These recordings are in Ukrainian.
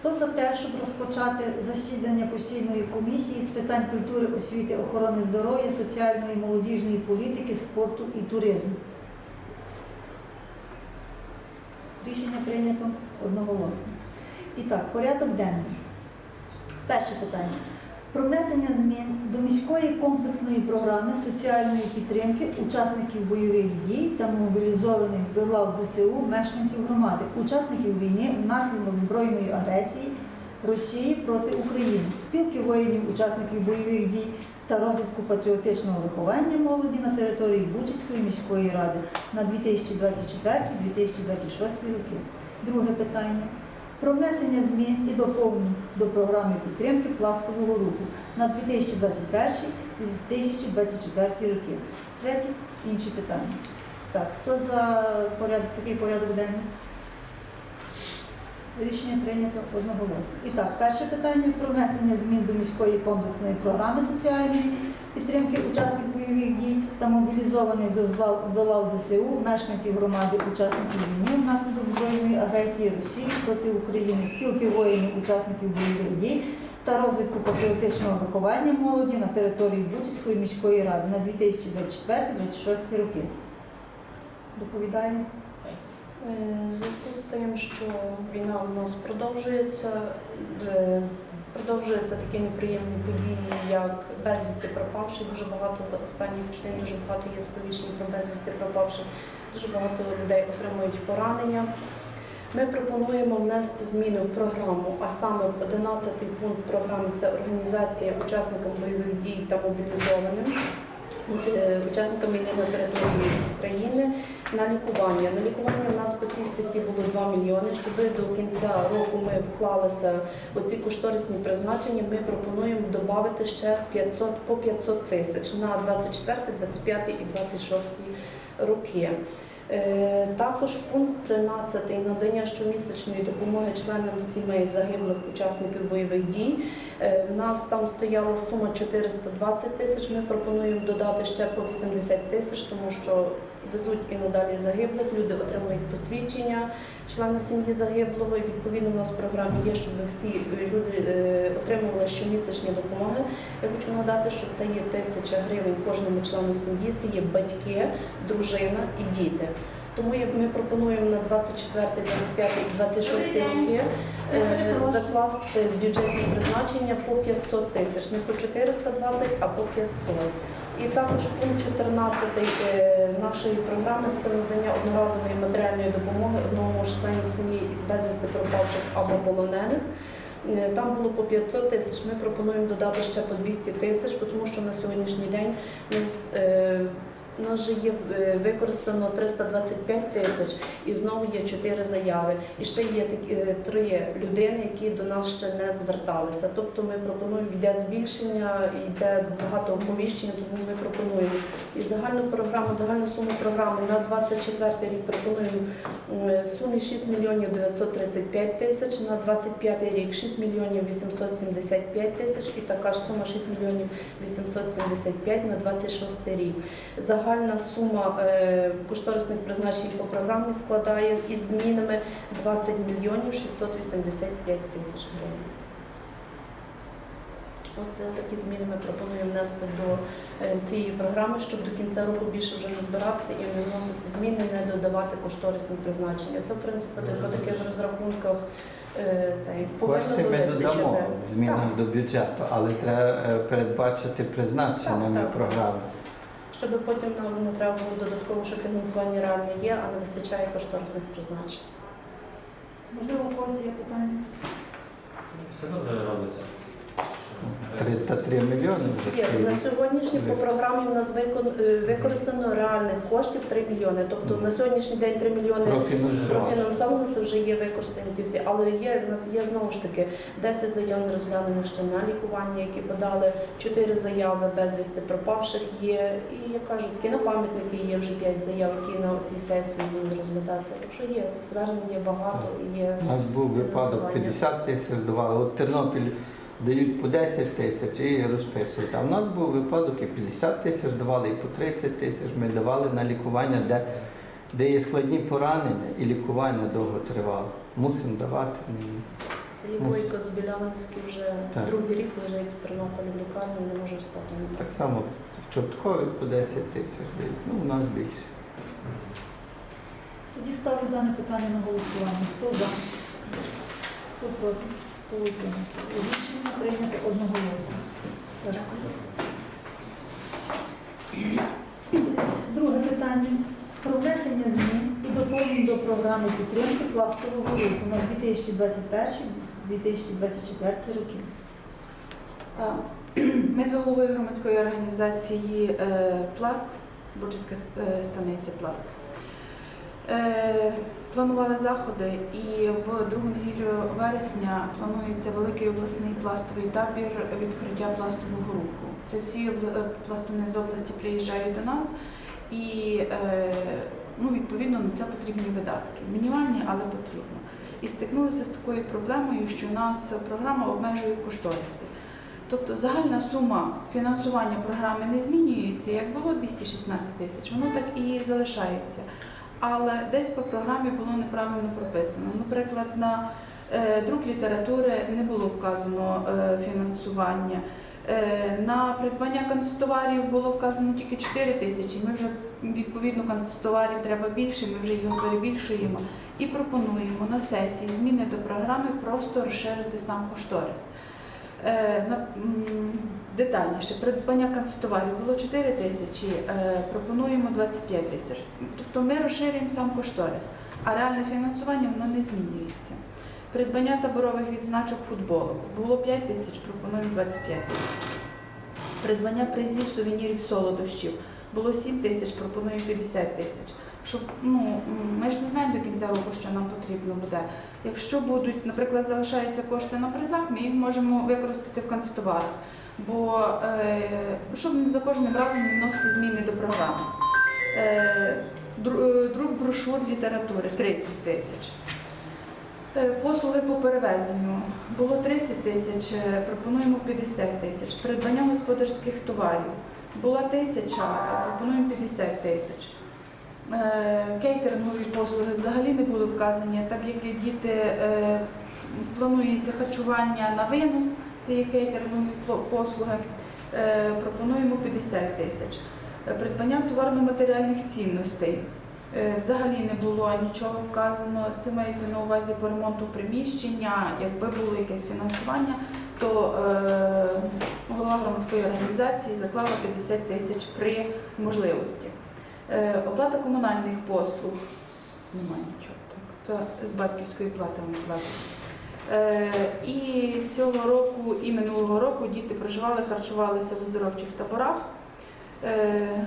Хто за те, щоб розпочати засідання постійної комісії з питань культури, освіти, охорони здоров'я, соціальної і молодіжної політики, спорту і туризму? Рішення прийнято одноголосно. І так, порядок денний. Перше питання. Про внесення змін до міської комплексної програми соціальної підтримки учасників бойових дій та мобілізованих до лав ЗСУ мешканців громади, учасників війни внаслідок збройної агресії Росії проти України, спілки воїнів, учасників бойових дій та розвитку патріотичного виховання молоді на території Бучицької міської ради на 2024-2026 роки. Друге питання про внесення змін і доповнень до програми підтримки пластового руху на 2021-2024 роки. Третє інші питання. Так, хто за порядок, такий порядок денний? Рішення прийнято одноголосно. І так, перше питання про внесення змін до міської комплексної програми соціальної підтримки учасників бойових дій та мобілізованих до лав ЗСУ, мешканців громади, учасників війни внаслідок збройної агресії Росії проти України, спілки воїнів, учасників бойових дій та розвитку патріотичного виховання молоді на території Бучицької міської ради на 2024-2026 роки. Доповідає. Е, зв'язку з тим, що війна у нас продовжується, е, продовжуються такі неприємні події, як безвісти пропавші. Дуже багато за останні тижні дуже багато є сповіщень про безвісти пропавших. Дуже багато людей отримують поранення. Ми пропонуємо внести зміни в програму, а саме в 11 пункт програми це організація учасникам бойових дій та мобілізованим. е, Учасникам війни на території України на лікування. На лікування в нас по цій статті було 2 мільйони. Щоб до кінця року ми вклалися оці кошторисні призначення, ми пропонуємо додати ще 500, по 500 тисяч на 24, 25 і 26 роки. Е, Також пункт 13 надання щомісячної допомоги членам сімей загиблих учасників бойових дій. Е, В нас там стояла сума 420 тисяч. Ми пропонуємо додати ще по 80 тисяч, тому що везуть і надалі загиблих. Люди отримують посвідчення члени сім'ї загиблого. І відповідно у нас в програмі є, щоб всі люди е, отримували щомісячні допомоги. Я хочу нагадати, що це є тисяча гривень кожному члену сім'ї. Це є батьки, дружина і діти. Тому ми пропонуємо на 24, 25 і 26 роки е, закласти бюджетні призначення по 500 тисяч, не по 420, а по 500. І також пункт 14 е, нашої програми це надання одноразової матеріальної допомоги одному ж членів сім'ї безвісти пропавших або полонених. Е, Там було по 500 тисяч. Ми пропонуємо додати ще по 200 тисяч, тому що на сьогоднішній день ми нас же є е, використано 325 тисяч, і знову є 4 заяви. І ще є такі е, три людини, які до нас ще не зверталися. Тобто ми пропонуємо йде збільшення, йде багато оповіщень, тому ми пропонуємо і загальну програму, загальну суму програми на 24 рік пропонуємо в сумі 6 мільйонів 935 тисяч, на 25 рік 6 мільйонів 875 тисяч і така ж сума 6 мільйонів 875 на 26 рік. Загальна сума е, кошторисних призначень по програмі складає із змінами 20 мільйонів 685 тисяч гривень. Оце такі зміни ми пропонуємо внести до е, цієї програми, щоб до кінця року більше вже не збиратися і не вносити зміни, не додавати кошторисні призначення. Це в принципі по таких розрахунках е, цей Кошти ми додамо змінах до бюджету, але треба передбачити призначеннями Так, так. програми щоб потім нам не треба було додатково, що фінансування реально є, а не вистачає кошторисних призначень. Можливо, у когось є питання? Все добре робиться. 3, та 3 мільйони вже. Є. На сьогоднішній по програмі в нас викон, е, використано реальних коштів 3 мільйони. Тобто на сьогоднішній день 3 мільйони Профінансовано. це вже є використані ті всі. Але є в нас є знову ж таки 10 заяв розглянених ще на лікування, які подали, 4 заяви безвісти пропавших є. І я кажу, такі на пам'ятники є вже 5 заяв, які на цій сесії будуть розглядатися. Так що є, Звернення багато і Є У нас був випадок 50 тисяч давали. От Тернопіль дають по 10 тисяч і розписують. А в нас був випадок і 50 тисяч давали, і по 30 тисяч ми давали на лікування, де, де є складні поранення і лікування довго тривало. Мусимо давати. Це Ну, Бойко з Білянський вже так. другий рік лежить в Тернополі в лікарні, не може встати. Так само в Чорткові по 10 тисяч дають, ну у нас більше. Тоді ставлю дане питання на голосування. Хто за? Хто проти? Утримався? Рішення прийнято одноголосно. Друге питання. Про внесення змін і доповнень до програми підтримки пластового руху на 2021-2024 роки. Ми з головою громадської організації е, Пласт, Бучицька е, станиця Пласт. Е, Планували заходи і в другу неділю вересня планується великий обласний пластовий табір відкриття пластового руху. Це всі е, пластуни з області приїжджають до нас і е, ну, відповідно на це потрібні видатки. Мінімальні, але потрібно. І стикнулися з такою проблемою, що у нас програма обмежує в кошторисі. Тобто загальна сума фінансування програми не змінюється, як було 216 тисяч, воно так і залишається. Але десь по програмі було неправильно прописано. Наприклад, на е, друк літератури не було вказано е, фінансування. Е, на придбання канцтоварів було вказано тільки 4 тисячі. Ми вже відповідно канцтоварів треба більше, ми вже його перебільшуємо і пропонуємо на сесії зміни до програми просто розширити сам кошторис. Е, Детальніше, придбання канцтоварів було 4 тисячі, е, пропонуємо 25 тисяч. Тобто ми розширюємо сам кошторис, а реальне фінансування воно не змінюється. Придбання таборових відзначок футболок було 5 тисяч, пропонуємо 25 тисяч. Придбання призів, сувенірів, солодощів було 7 тисяч, пропонуємо 50 тисяч. Щоб ну ми ж не знаємо до кінця року, що нам потрібно буде. Якщо будуть, наприклад, залишаються кошти на призах, ми їх можемо використати в канцтоварах. Бо е, щоб за кожним разом не вносити зміни до програми. Е, дру- е, друк брошур літератури 30 тисяч. Е, Послуги по перевезенню було 30 тисяч, е, пропонуємо 50 тисяч. Придбання господарських товарів була тисяча, пропонуємо 50 тисяч. Е, Кейтерингові послуги взагалі не були вказані, так як діти е, планується харчування на винос, це є кейтерингові послуги, е, пропонуємо 50 тисяч. Придбання товарно-матеріальних цінностей. Взагалі не було нічого вказано. Це мається на увазі по ремонту приміщення. Якби було якесь фінансування, то голова громадської організації заклала 50 тисяч при можливості. Е, Оплата комунальних послуг. Немає нічого так. То з батьківської плати платять. Е, І цього року, і минулого року діти проживали, харчувалися в оздоровчих таборах. Е,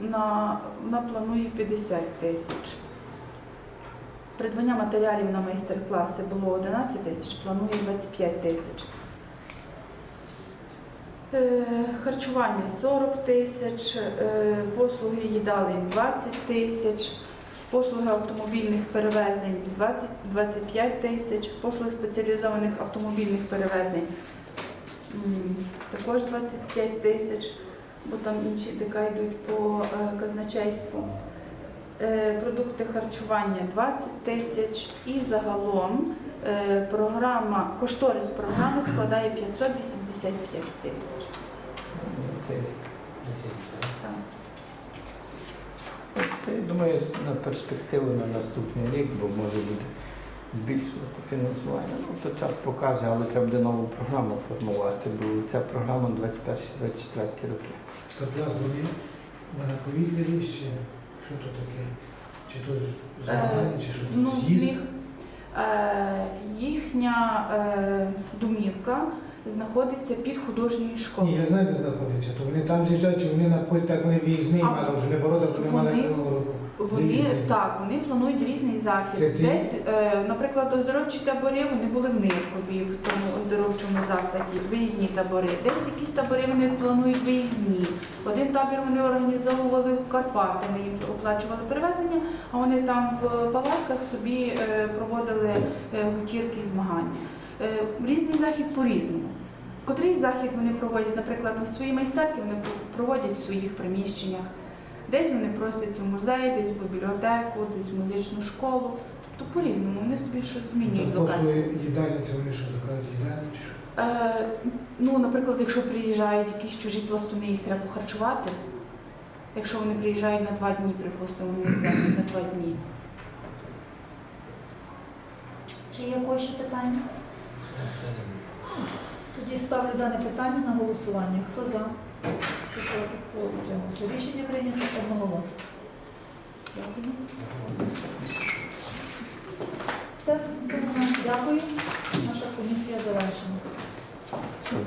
На, на планує 50 тисяч. Придбання матеріалів на майстер-класи було 11 тисяч, планує 25 тисяч. Е, Харчування 40 тисяч, е, послуги їдалень 20 тисяч, послуги автомобільних перевезень 20, 25 тисяч, послуги спеціалізованих автомобільних перевезень також 25 тисяч, бо там інші ДК йдуть по е, казначейству. Продукти харчування 20 тисяч і загалом програма, кошторис програми складає 585 тисяч. Це, я думаю, на перспективу на наступний рік, бо може буде збільшувати фінансування. Ну, то час покаже, але треба буде нову програму формувати, бо ця програма 21-24 роки. Пласт вони на повітрі, чи що то таке? Чи то змагання, чи що Ну, то з'їзд? Їхня е, домівка знаходиться під художньою школою. Ні, я знаю, де знаходяться. То вони там з'їжджають, чи вони на так вони в'їзні, А вже не борода, то немає. вони-. Вони Виїзні. так, вони планують різний захід. Це ці? Десь, е, наприклад, оздоровчі табори вони були в Ниркові, в тому оздоровчому закладі, виїзні табори. Десь якісь табори вони планують виїзні. Один табір вони організовували в Карпати, ми їм оплачували перевезення, а вони там в палатках собі е, проводили е, гутірки і змагання. Е, Різний захід по-різному. Котрий захід вони проводять, наприклад, у свої майстерки вони проводять в своїх приміщеннях. Десь вони просять у музей, десь в бібліотеку, десь в музичну школу. То по-різному, вони собі щось змінюють Послуги локації. їдальні, це вони що закладуть їдальні чи що? Е, ну, наприклад, якщо приїжджають якісь чужі пластуни, їх треба харчувати. Якщо вони приїжджають на два дні, припустимо, вони взяли на два дні. Чи є якось ще питання? Тоді ставлю дане питання на голосування. Хто за? Рішення прийнято одноголосно. Дякую. Все, все, дякую. Наша комісія завершена.